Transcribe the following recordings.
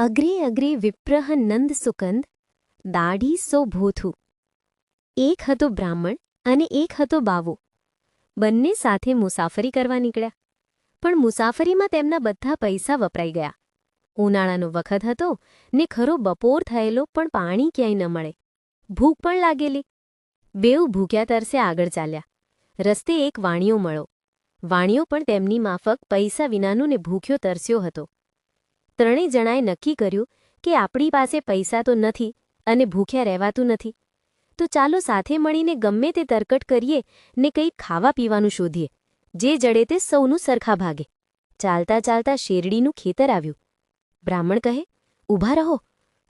અગ્રે અગ્રે વિપ્રહ નંદ સુકંદ દાઢી સો ભૂથું એક હતો બ્રાહ્મણ અને એક હતો બાવો બંને સાથે મુસાફરી કરવા નીકળ્યા પણ મુસાફરીમાં તેમના બધા પૈસા વપરાઈ ગયા ઉનાળાનો વખત હતો ને ખરો બપોર થયેલો પણ પાણી ક્યાંય ન મળે ભૂખ પણ લાગેલી બેઉ ભૂખ્યા તરસે આગળ ચાલ્યા રસ્તે એક વાણિયો મળો વાણિયો પણ તેમની માફક પૈસા વિનાનું ને ભૂખ્યો તરસ્યો હતો ત્રણેય જણાએ નક્કી કર્યું કે આપણી પાસે પૈસા તો નથી અને ભૂખ્યા રહેવાતું નથી. તો ચાલો સાથે મળીને ગમે તે તરકટ કરીએ ને કંઈક ખાવા પીવાનું શોધીએ, જે જડે તે સૌનું સરખા ભાગે. ચાલતા ચાલતા શેરડીનું ખેતર આવ્યું. બ્રાહ્મણ કહે ઊભા રહો,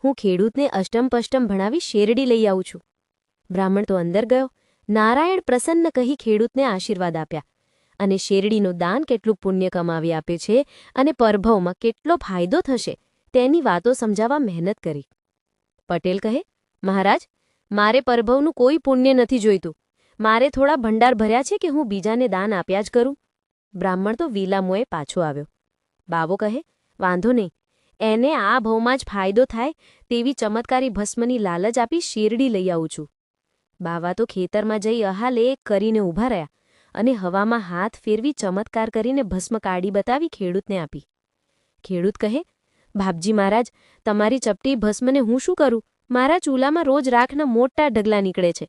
હું ખેડૂતને અષ્ટમપષ્ટમ ભણાવી શેરડી લઈ આવું છું. બ્રાહ્મણ તો અંદર ગયો, નારાયણ પ્રસન્ન કહી ખેડૂતને આશીર્વાદ આપ્યા. અને શેરડીનું દાન કેટલું પુણ્ય કમાવી આપે છે અને પરભવમાં કેટલો ફાયદો થશે તેની વાતો સમજાવવા મહેનત કરી. પટેલ કહે, મહારાજ, મારે પરભવનું કોઈ પુણ્ય નથી જોઈતું. મારે થોડા ભંડાર ભર્યા છે કે હું બીજાને દાન આપ્યા જ કરું. બ્રાહ્મણ તો વીલામોએ પાછો આવ્યો. બાવો કહે, વાંધો નહીં. એને આ ભવમાં જ ફાયદો થાય તેવી ચમત્કારી ભસ્મની લાલચ આપી શેરડી લઈ આવું છું. બાવા તો ખેતરમાં જઈ અહાલે કરીને ઊભા રહ્યા. અને હવામાં હાથ ફેરવી ચમત્કાર કરીને ભસ્મ કાઢી બતાવી ખેડૂતને આપી. ખેડૂત કહે ભાપજી મહારાજ, તમારી ચપટી ભસ્મને હું શું કરું? મારા ચૂલામાં રોજ રાખના મોટા ઢગલા નીકળે છે.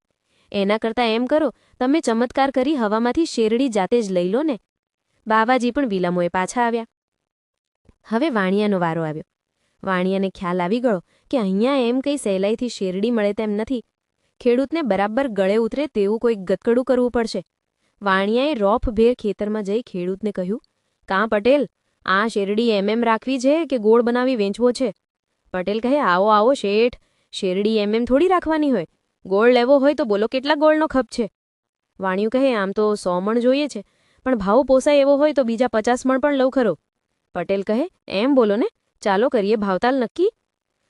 એના કરતાં એમ કરો, તમે ચમત્કાર કરી હવામાંથી શેરડી જાતે જ લઈ લો ને. બાવાજી પણ વિલમોએ પાછા આવ્યા. હવે વાણિયાનો વારો આવ્યો. વાણિયાને ખ્યાલ આવી ગયો કે અહીંયા એમ કંઈ સહેલાઈથી શેરડી મળે તેમ નથી. ખેડૂતને બરાબર ગળે ઉતરે તેવું કોઈક ગતકડું કરવું પડશે. વાણિયાએ રોફભેર ખેતરમાં જઈ ખેડૂતને કહ્યું, કાં પટેલ, આ શેરડી એમ એમ રાખવી છે કે ગોળ બનાવી વેચવો છે? પટેલ કહે, આવો આવો શેઠ, શેરડી એમ એમ થોડી રાખવાની હોય. ગોળ લેવો હોય તો બોલો કેટલા ગોળનો ખપ છે? વાણિયું કહે, આમ તો સો મણ જોઈએ છે, પણ ભાવ પોસાય એવો હોય તો બીજા પચાસ મણ પણ લઉં ખરો. પટેલ કહે, એમ બોલો ને, ચાલો કરીએ ભાવતાલ નક્કી.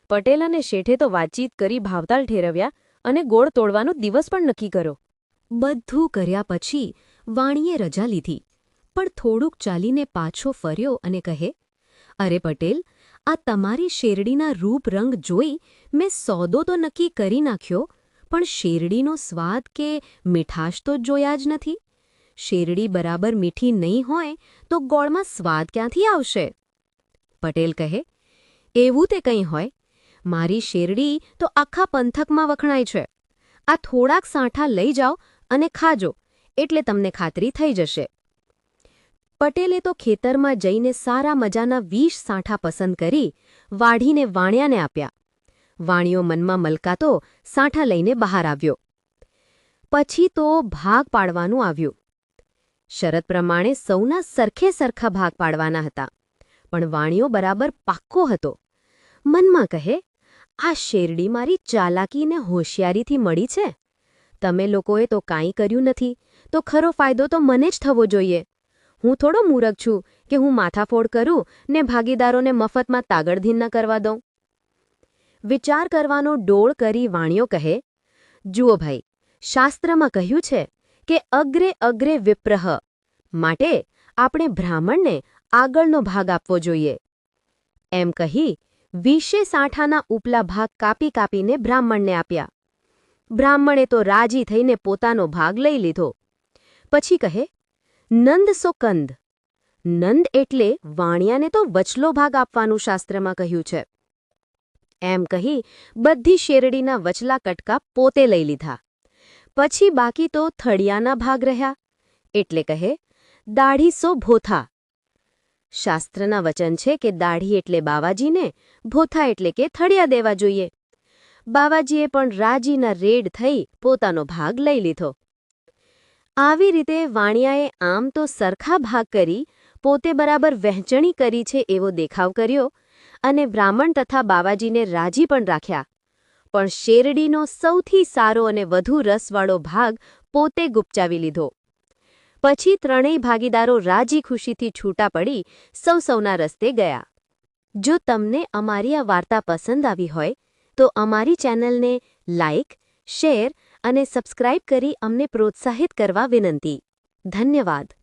પટેલ અને શેઠે તો વાતચીત કરી ભાવતાલ ઠેરવ્યા અને ગોળ તોડવાનો દિવસ પણ નક્કી કર્યો. બધું કર્યા પછી વાણીએ રજા લીધી. પણ થોડુંક ચાલીને પાછો ફર્યો અને કહે, અરે પટેલ, આ તમારી શેરડીના રૂપ રંગ જોઈ મેં સોદો તો નક્કી કરી નાખ્યો, પણ શેરડીનો સ્વાદ કે મીઠાશ તો જોયા જ નથી. શેરડી બરાબર મીઠી નહીં હોય તો ગોળમાં સ્વાદ ક્યાંથી આવશે? પટેલ કહે, એવું તે કંઈ હોય. મારી શેરડી તો આખા પંથકમાં વખણાય છે. આ થોડાક સાંઠા લઈ જાઓ અને ખાજો. એટલે તમને ખાતરી થઈ જશે. પટેલે તો ખેતરમાં જઈને સારા મજાના વીસ સાંઠા પસંદ કરી વાઢીને વાણિયાને આપ્યા. વાણિયો મનમાં મલકાતો સાંઠા લઈને બહાર આવ્યો. પછી તો ભાગ પાડવાનું આવ્યું. શરત પ્રમાણે સૌના સરખે સરખા ભાગ પાડવાના હતા. પણ વાણિયો બરાબર પાક્કો હતો. મનમાં કહે, આ શેરડી મારી ચાલાકીને હોશિયારીથી મળી છે. તમે લોકોએ તો કાંઈ કર્યું નથી. તો ખરો ફાયદો તો મને જ થવો જોઈએ. હું થોડો મૂરખ છું કે હું માથાફોડ કરું ને ભાગીદારોને મફતમાં તાગડધીન ન કરવા દઉં. વિચાર કરવાનો ડોળ કરી વાણિયો કહે, જુઓ ભાઈ, શાસ્ત્રમાં કહ્યું છે કે અગ્રે અગ્રે વિપ્રહ. માટે આપણે બ્રાહ્મણને આગળનો ભાગ આપવો જોઈએ. એમ કહી વીસે સાંઠાના ઉપલા ભાગ કાપી કાપીને બ્રાહ્મણને આપ્યા. બ્રાહ્મણે તો રાજી થઈને પોતાનો ભાગ લઈ લીધો. પછી કહે, નંદ સો કંદ. નંદ એટલે વાણિયાને તો વચલો ભાગ આપવાનું શાસ્ત્રમાં કહ્યું છે. એમ કહી બધી શેરડીના વચલા કટકા પોતે લઈ લીધા. પછી બાકી તો થળિયાના ભાગ રહ્યા. એટલે કહે, દાઢી સો ભોથા. શાસ્ત્રના વચન છે કે દાઢી એટલે બાવાજીને, ભોથા એટલે કે થળિયા દેવા જોઈએ. બાવાજીએ પણ રાજીના રેડ થઈ પોતાનો ભાગ લઈ લીધો. આવી રીતે વાણિયાએ આમ તો સરખા ભાગ કરી, પોતે બરાબર વહેંચણી કરી છે એવો દેખાવ કર્યો અને બ્રાહ્મણ તથા બાવાજીને રાજી પણ રાખ્યા. પણ શેરડીનો સૌથી સારો અને વધુ રસવાળો ભાગ પોતે ગુપચાવી લીધો. પછી ત્રણેય ભાગીદારો રાજી ખુશીથી છૂટા પડી સૌ સૌના રસ્તે ગયા. જો તમને અમારી આ વાર્તા પસંદ આવી હોય, તો અમારી ચેનલને લાઇક શેર અને સબસ્ક્રાઇબ કરી અમને પ્રોત્સાહિત કરવા વિનંતી. ધન્યવાદ.